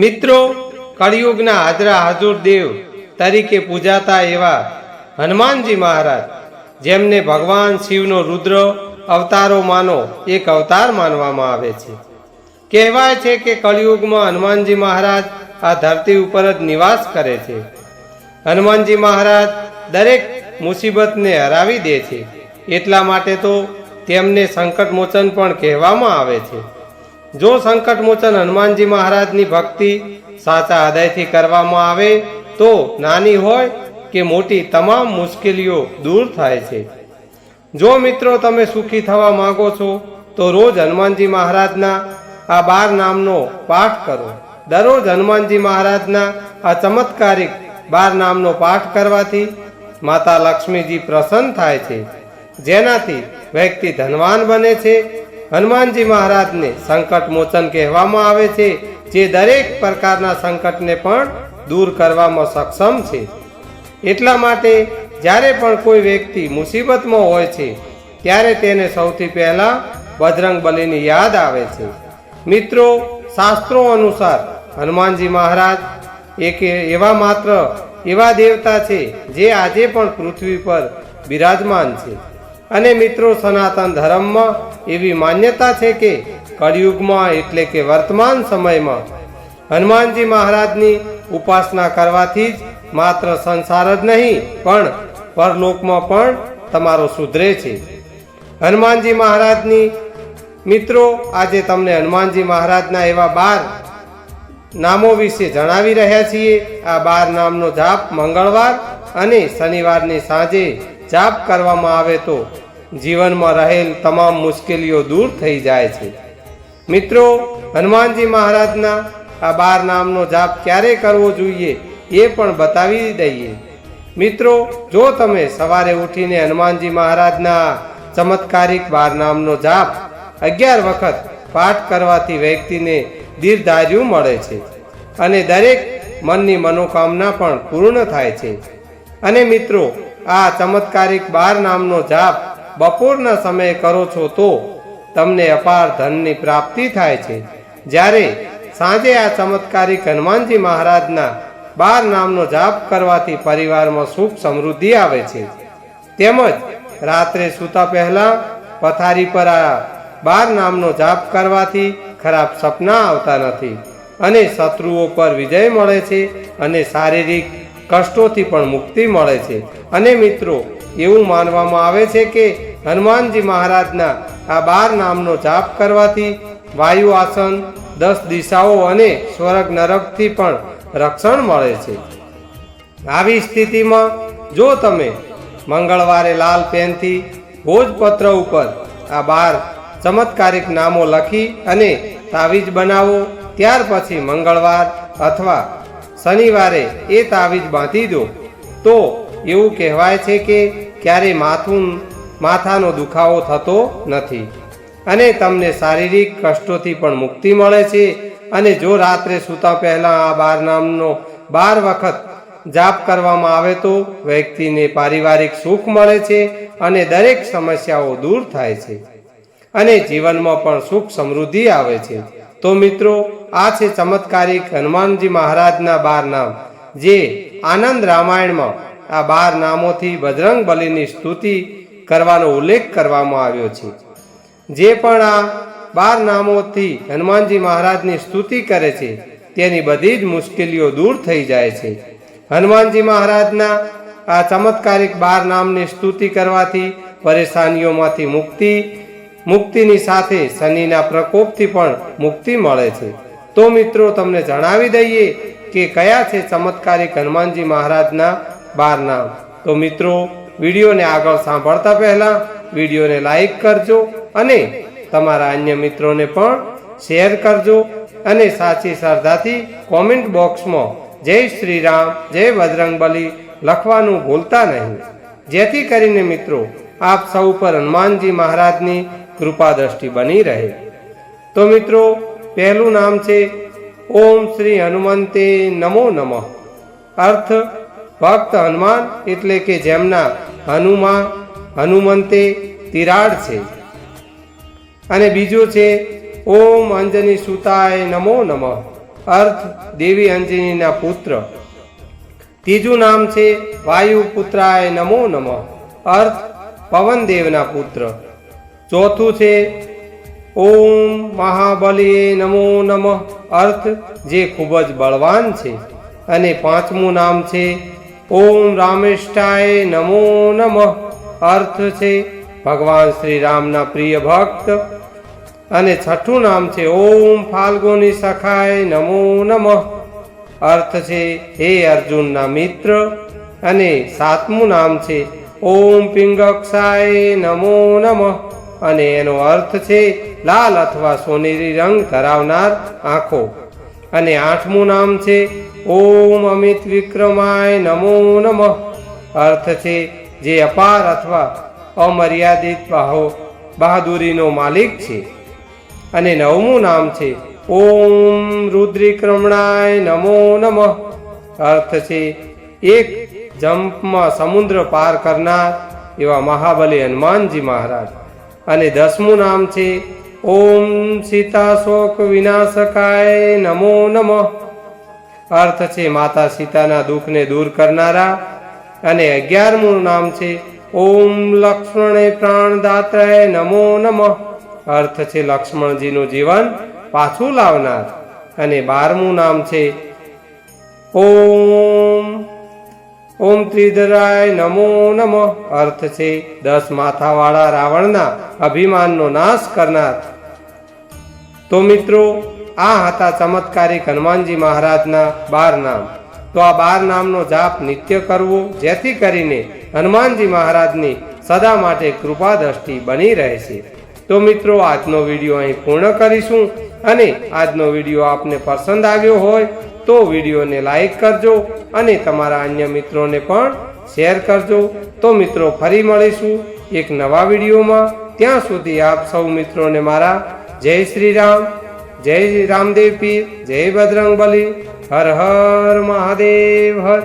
મિત્રો, કળિયુગના હાજરા હાજુર દેવ તરીકે પૂજાતા એવા હનુમાનજી મહારાજ, જેમને ભગવાન શિવનો રુદ્ર અવતારોમાંનો એક અવતાર માનવામાં આવે છે. કહેવાય છે કે કળિયુગમાં હનુમાનજી મહારાજ આ ધરતી ઉપર જ નિવાસ કરે છે. હનુમાનજી મહારાજ દરેક મુસીબતને હરાવી દે છે. એટલા માટે તો તેમને સંકટમોચન પણ કહેવામાં આવે છે. જો સંકટ મોચન હનુમાનજી મહારાજની ભક્તિ સાચા હૃદયથી કરવામાં આવે, તો નાની હોય કે મોટી, તમામ મુશ્કેલીઓ દૂર થાય છે. જો મિત્રો તમે સુખી થવા માંગો છો, તો રોજ હનુમાનજી મહારાજના આ બાર નામનો પાઠ કરો. દરરોજ હનુમાનજી મહારાજના આ ચમત્કારિક બાર નામનો પાઠ કરવાથી માતા લક્ષ્મીજી પ્રસન્ન થાય છે. જેનાથી વ્યક્તિ ધનવાન બને છે હનુમાનજી મહારાજને સંકટ મોચન કહેવામાં આવે છે, જે દરેક પ્રકારના સંકટને પણ દૂર કરવામાં સક્ષમ છે. એટલા માટે જ્યારે પણ કોઈ વ્યક્તિ મુસીબતમાં હોય છે, ત્યારે તેને સૌથી પહેલાં બજરંગ બલીની યાદ આવે છે. મિત્રો, શાસ્ત્રો અનુસાર હનુમાનજી મહારાજ એક એવા માત્ર એવા દેવતા છે, જે આજે પણ પૃથ્વી પર બિરાજમાન છે. અને મિત્રો, સનાતન ધર્મમાં એવી માન્યતા છે કે કળિયુગમાં એટલે કે વર્તમાન સમયમાં હનુમાનજી મહારાજની ઉપાસના કરવાથી જ માત્ર સંસાર જ નહીં, પણ પરલોકમાં પણ તમારો સુધરે છે. હનુમાનજી મહારાજની, મિત્રો, આજે તમને હનુમાનજી મહારાજના એવા બાર નામો વિશે જણાવી રહ્યા છીએ. આ બાર નામનો જાપ મંગળવાર અને શનિવારની સાંજે જાપ કરવામાં આવે તો જીવનમાં રહેલ તમામ મુશ્કેલીઓ દૂર થઈ જાય છે. મિત્રો, હનુમાનજી મહારાજના આ બાર નામનો જાપ ક્યારે કરવો જોઈએ એ પણ બતાવી દઈએ. મિત્રો, જો તમે સવારે ઉઠીને હનુમાનજી મહારાજના ચમત્કારિક બાર નામનો જાપ અગિયાર વખત પાઠ કરવાથી વ્યક્તિને દીર્ઘાયુ મળે છે અને દરેક મનની મનોકામના પણ પૂર્ણ થાય છે. અને મિત્રો આ ચમત્કારિક બાર નામનો જાપ બપોરના સમયે કરો છો તો તમને અપાર ધનની પ્રાપ્તિ થાય છે. જ્યારે સાંજે આ ચમત્કારિક હનુમાનજી મહારાજના બાર નામનો જાપ કરવાથી પરિવારમાં સુખ સમૃદ્ધિ આવે છે. તેમજ રાત્રે સૂતા પહેલા પથારી પર આ બાર નામનો જાપ કરવાથી ખરાબ સપના આવતા નથી અને શત્રુઓ પર વિજય મળે છે અને શારીરિક કષ્ટોથી પણ મુક્તિ મળે છે. અને મિત્રો, એવું માનવામાં આવે છે કે હનુમાનજી મહારાજના આ બાર નામનો જાપ કરવાથી વાયુ આસન, દસ દિશાઓ અને સ્વર્ગ નરકથી પણ રક્ષણ મળે છે. આવી સ્થિતિમાં જો તમે મંગળવારે લાલ પેનથી ભોજપત્ર ઉપર આ બાર ચમત્કારિક નામો લખી અને તાવીજ બનાવો, ત્યાર પછી મંગળવાર અથવા શનિવારે એ તાવીજ બાંધી દો. તો એવું કહેવાય છે કે ક્યારે માથું, માથાનો દુખાવો થતો નથી. અને તમને શારીરિક કષ્ટોથી પણ મુક્તિ મળે છે. અને જો રાત્રે સૂતા પહેલાં આ બાર નામનો બાર વખત જાપ કરવામાં આવે તો વ્યક્તિને પારિવારિક સુખ મળે છે અને દરેક સમસ્યાઓ દૂર થાય છે. અને જીવનમાં પણ સુખ સમૃદ્ધિ આવે છે. તો મિત્રો આ છે ચમત્કારિક હનુમાનજી મહારાજના બાર નામ, જે આનંદ રામાયણમાં આ બાર નામોથી બજરંગ બલીની સ્તુતિ કરવાનો ઉલ્લેખ કરવામાં આવ્યો છે. જે પણ આ બાર નામોથી હનુમાનજી મહારાજની સ્તુતિ કરે છે, તેની બધી જ મુશ્કેલીઓ દૂર થઈ જાય છે. હનુમાનજી મહારાજના આ ચમત્કારિક બાર નામની સ્તુતિ કરવાથી પરેશાનીઓમાંથી મુક્તિ, મુક્તિની સાથે શનિના પ્રકોપથી પણ મુક્તિ મળે છે. તો મિત્રો તમને જણાવી દઈએ કે કયા છે ચમત્કારિક હનુમાનજી મહારાજના બાર નામ. તો મિત્રો, વિડીયોને આગળ સાંભળતા પહેલા વિડીયોને લાઈક કરજો અને તમારા અન્ય મિત્રોને પણ શેર કરજો અને સાચી શ્રદ્ધાથી કોમેન્ટ બોક્સમાં જય શ્રી રામ જય બજરંગબલી લખવાનું ભૂલતા નહીં. જેથી કરીને મિત્રો, આપ સૌ પર હનુમાનજી મહારાજની કૃપા દ્રષ્ટિ બની રહે. તો મિત્રો પહેલું નામ છે ઓમ શ્રી હનુમંતે નમો નમઃ. અર્થ, ભક્ત હનુમાન એટલે કે જેમના હનુમા, હનુમંતે તિરાડ છે. અને બીજું છે ઓમ અંજની સુતાય નમો નમઃ. અર્થ, દેવી અંજનીના પુત્ર. ત્રીજું નામ છે વાયુ પુત્રાય નમો નમઃ. અર્થ, પવનદેવના પુત્ર. ચોથું છે ઓમ મહાબલીએ નમો નમઃ. અર્થ જે ખૂબ જ બળવાન છે અને પાંચમું નામ છે ઓમ રામેષ્ઠાય નમો નમઃ. અર્થ છે ભગવાન શ્રી રામના પ્રિય ભક્ત. અને છઠ્ઠું નામ છે ઓમ ફાલ્ગુની સખાય નમો નમઃ. અર્થ છે હે અર્જુનના મિત્ર. અને સાતમું નામ છે ઓમ પિંગક્ષાય નમો નમઃ. અને એનો અર્થ છે લાલ અથવા સોનેરી રંગ ધરાવનાર આંખો. અને આઠમું નામ છે, ઓમ અમિત વિક્રમાય નમો નમઃ. અર્થ છે, જે અપાર અથવા અમર્યાદિત બાહો, બહાદુરીનો માલિક છે. અને નવમું નામ છે, ઓમ રુદ્રિક્રમણાય નમો નમઃ. અર્થ છે, એક જમ્પમાં સમુદ્ર પાર કરનાર એવા મહાબલી હનુમાનજી મહારાજ. અને દસમું નામ છે ઓમ સીતા શોક વિનાશકાય નમો નમઃ. અર્થ છે માતા સીતાના દુઃખને દૂર કરનારા અને અગિયારમું નામ છે ઓમ લક્ષ્મણે પ્રાણદાત્રાય નમો નમઃ. અર્થ છે લક્ષ્મણજીનું જીવન પાછું લાવનાર અને બારમું નામ છે ઓમ ઓમ ત્રિધરાય નમો નમ. અર્થ છે, દસ માથાવાળા રાવણના અભિમાનનો નાશ કરનાર. તો મિત્રો, આ હતા ચમત્કારિક હનુમાનજી મહારાજના બાર નામ. તો આ બાર નામનો જાપ નિત્ય કરવો, જેથી કરીને હનુમાનજી મહારાજની સદા માટે કૃપા દ્રષ્ટિ બની રહેશે. તો મિત્રો, આજનો વીડિયો અહીં પૂર્ણ કરીશું અને આજનો વીડિયો આપને પસંદ આવ્યો હોય તો વિડીયોને લાઈક કરજો અને તમારા અન્ય મિત્રોને પણ શેર કરજો. તો મિત્રો, ફરી મળીશું એક નવા વિડીયોમાં. ત્યાં સુધી આપ સૌ મિત્રોને મારા જય શ્રી રામ, જય રામદેવ પીર, જય બજરંગ બલી હર હર મહાદેવ હર.